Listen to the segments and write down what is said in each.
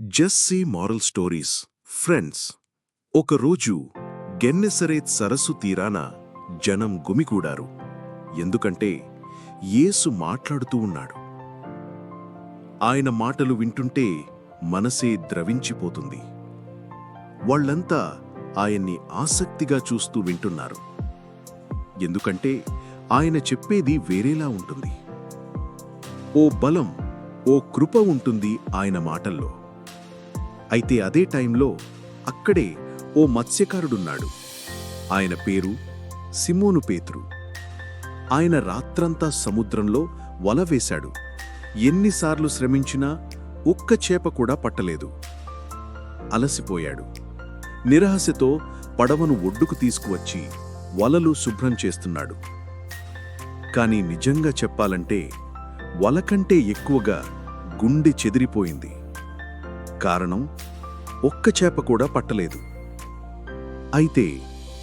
Jessie moral stories friends ఒకరోజు Gennesaret సరస్సు తీరాన జనం గుమికూడారు ఎందుకంటే యేసు మాట్లాడుతూ ఉన్నాడు. ఆయన మాటలు వింటుంటే మనసే ద్రవించిపోతుంది. వాళ్ళంతా ఆయన్ని ఆసక్తిగా చూస్తూ వింటున్నారు. ఎందుకంటే ఆయన చెప్పేది వేరేలా ఉంటుంది. ఓ బలం ఓ కృప ఉంటుంది ఆయన మాటల్లో. అయితే అదే టైంలో అక్కడే ఓ మత్స్యకారుడున్నాడు. ఆయన పేరు సిమోను పేతురు. ఆయన రాత్రంతా సముద్రంలో వల వేశాడు. ఎన్నిసార్లు శ్రమించినా ఒక్క చేప కూడా పట్టలేదు. అలసిపోయాడు. నిరహసతో పడవను ఒడ్డుకు తీసుకువచ్చి వలలు శుభ్రం చేస్తున్నాడు. కాని నిజంగా చెప్పాలంటే వలకంటే ఎక్కువగా గుండె చెదిరిపోయింది. కారణం ఒక్క చేప కూడా పట్టలేదు. అయితే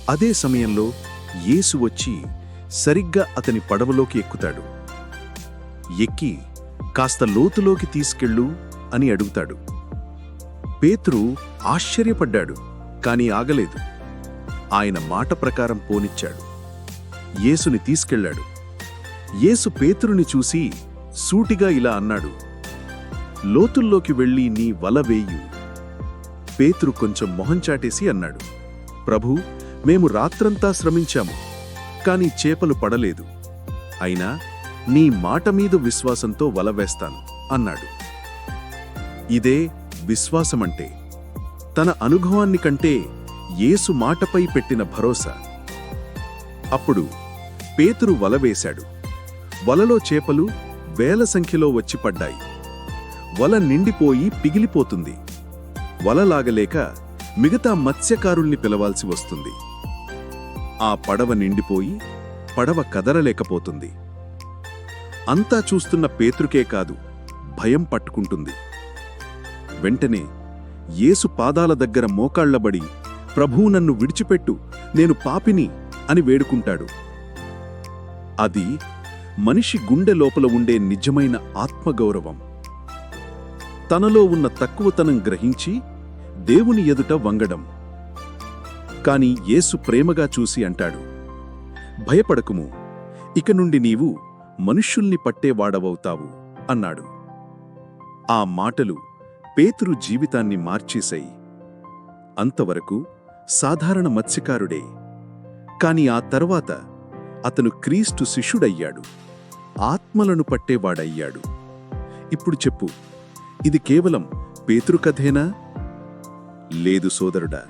అదే సమయంలో యేసు వచ్చి సరిగ్గా అతని పడవలోకి ఎక్కుతాడు. ఎక్కి కాస్త లోతులోకి తీసుకెళ్ళు అని అడుగుతాడు. పేతురు ఆశ్చర్యపడ్డాడు కాని ఆగలేదు. ఆయన మాట ప్రకారం పోనిచ్చాడు. యేసుని తీసుకెళ్ళాడు. యేసు పేతురుని చూసి సూటిగా ఇలా అన్నాడు లోతుల్లోకి వెళ్ళి నీ వల వేయు. పేతురు కొంచెం మొహం చాటేసి అన్నాడు. ప్రభూ మేము రాత్రంతా శ్రమించాము కాని చేపలు పడలేదు. అయినా నీ మాట మీద విశ్వాసంతో వల వేస్తాను అన్నాడు. ఇదే విశ్వాసమంటే తన అనుభవాన్ని కంటే యేసు మాటపై పెట్టిన భరోసా. అప్పుడు పేతురు వల వేశాడు. వలలో చేపలు వేల సంఖ్యలో వచ్చి పడ్డాయి. వల నిండిపోయి పిగిలిపోతుంది. వల లాగలేక మిగతా మత్స్యకారుల్ని పిలవాల్సి వస్తుంది. ఆ పడవ నిండిపోయి పడవ కదలలేకపోతుంది. అంతా చూస్తున్న పేతృకే కాదు భయం పట్టుకుంటుంది. వెంటనే యేసు పాదాల దగ్గర మోకాళ్ళబడి ప్రభువు నన్ను విడిచిపెట్టు నేను పాపిని అని వేడుకుంటాడు. అది మనిషి గుండె లోపల ఉండే నిజమైన ఆత్మగౌరవం. తనలో ఉన్న తక్కువతనం గ్రహించి దేవుని ఎదుట వంగడం. కాని యేసు ప్రేమగా చూసి అంటాడు భయపడకుము ఇక నుండి నీవు మనుష్యుల్ని పట్టేవాడవవుతావు అన్నాడు. ఆ మాటలు పేతురు జీవితాన్ని మార్చేశాయి. అంతవరకు సాధారణ మత్స్యకారుడే కాని ఆ తర్వాత అతను క్రీస్తు శిష్యుడయ్యాడు ఆత్మలను పట్టేవాడయ్యాడు. ఇప్పుడు చెప్పు ఇది కేవలం పేతృకథేనా లేదు సోదరుడా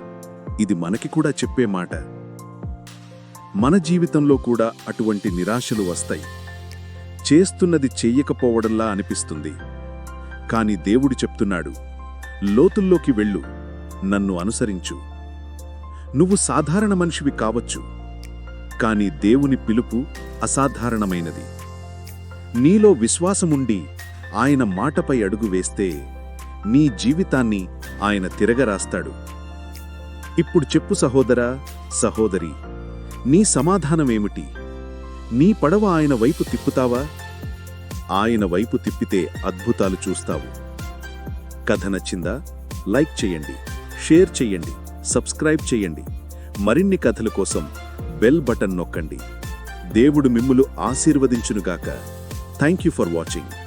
ఇది మనకి కూడా చెప్పే మాట. మన జీవితంలో కూడా అటువంటి నిరాశలు వస్తాయి. చేస్తున్నది చెయ్యకపోవడంలా అనిపిస్తుంది. కాని దేవుడు చెప్తున్నాడు లోతుల్లోకి వెళ్ళు నన్ను అనుసరించు. నువ్వు సాధారణ మనిషివి కావచ్చు కాని దేవుని పిలుపు అసాధారణమైనది. నీలో విశ్వాసముండి ఆయన మాటపై అడుగు వేస్తే నీ జీవితాన్ని ఆయన తిరగరాస్తాడు. ఇప్పుడు చెప్పు సహోదరా సహోదరి నీ సమాధానమేమిటి? నీ పడవ ఆయన వైపు తిప్పుతావా? ఆయన వైపు తిప్పితే అద్భుతాలు చూస్తావు. కథ నచ్చిందా? లైక్ చేయండి షేర్ చేయండి సబ్స్క్రైబ్ చేయండి. మరిన్ని కథల కోసం బెల్ బటన్ నొక్కండి. దేవుడు మిమ్ములు ఆశీర్వదించునుగాక. Thank you for watching.